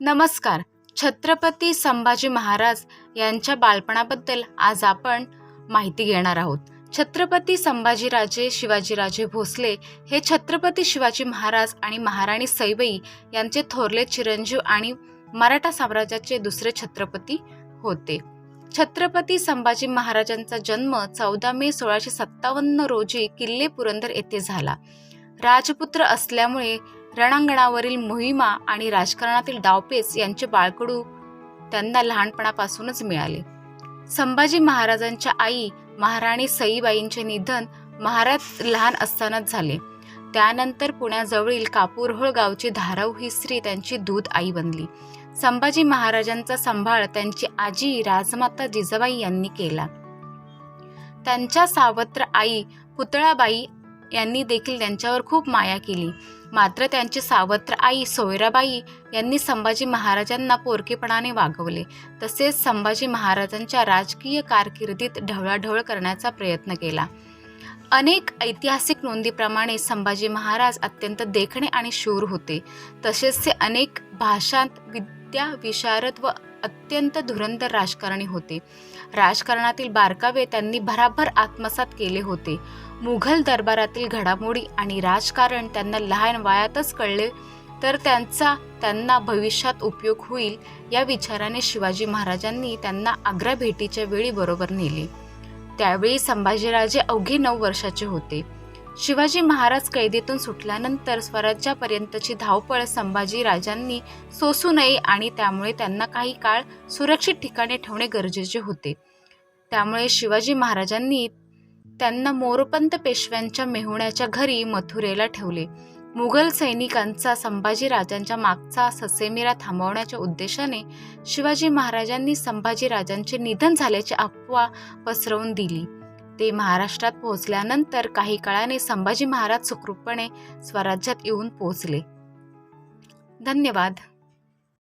नमस्कार. छत्रपती संभाजी महाराज यांच्या बालपणाबद्दल आज आपण माहिती घेणार आहोत. छत्रपती संभाजीराजे शिवाजीराजे भोसले हे छत्रपती शिवाजी महाराज आणि महाराणी सईबाई यांचे थोरले चिरंजीव आणि मराठा साम्राज्याचे दुसरे छत्रपती होते. छत्रपती संभाजी महाराजांचा जन्म चौदा मे सोळाशे सत्तावन्न रोजी किल्ले पुरंदर येथे झाला. राजपुत्र असल्यामुळे रणांगणावरील मोहिमा आणि राजकारणातील डावपेच यांचे बाळकडू त्यांना लहानपणापासूनच मिळाले. संभाजी महाराजांच्या आई महाराणी सईबाईंचे निधन महाराज लहान असतानाच झाले. त्यानंतर पुण्याजवळील कापूरहोळ गावची धाराऊ ही स्त्री त्यांची दूध आई बनली. संभाजी महाराजांचा सांभाळ त्यांची आजी राजमाता जिजाबाई यांनी केला. त्यांच्या सावत्र आई पुतळाबाई यांनी देखील त्यांच्यावर खूप माया केली. मात्र त्यांची सावत्र आई सोयराबाई यांनी संभाजी महाराजांना पोरकेपणाने वागवले. तसेच संभाजी महाराजांच्या राजकीय कारकिर्दीत ढवळाढवळ करण्याचा प्रयत्न केला. अनेक ऐतिहासिक नोंदीप्रमाणे संभाजी महाराज अत्यंत देखणे आणि शूर होते. तसेच ते अनेक भाषांत विद्या विशारद व अत्यंत धुरंधर राजकारणी होते. राजकारणातील बारकावे त्यांनी भराभर आत्मसात केले होते. मुघल दरबारातील घडामोडी आणि राजकारण त्यांना लहान वयातच कळले तर त्यांचा त्यांना भविष्यात उपयोग होईल या विचाराने शिवाजी महाराजांनी त्यांना आग्रा भेटीच्या वेळी बरोबर नेले. त्यावेळी संभाजीराजे अवघे नऊ वर्षाचे होते. शिवाजी महाराज कैदेतून सुटल्यानंतर स्वराज्यापर्यंतची धावपळ संभाजी राजांनी सोसू नये आणि त्यामुळे त्यांना काही काळ सुरक्षित ठिकाणी ठेवणे गरजेचे होते. त्यामुळे शिवाजी महाराजांनी त्यांना मोरोपंत पेशव्यांच्या मेहुण्याच्या घरी मथुरेला ठेवले. मुघल सैनिकांचा संभाजी राजांच्या मागचा ससेमिरा थांबवण्याच्या उद्देशाने शिवाजी महाराजांनी संभाजी राजांचे निधन झाल्याची अफवा पसरवून दिली. ते महाराष्ट्रात पोहोचल्यानंतर काही काळाने संभाजी महाराज सुखरूपपणे स्वराज्यात येऊन पोहोचले. धन्यवाद.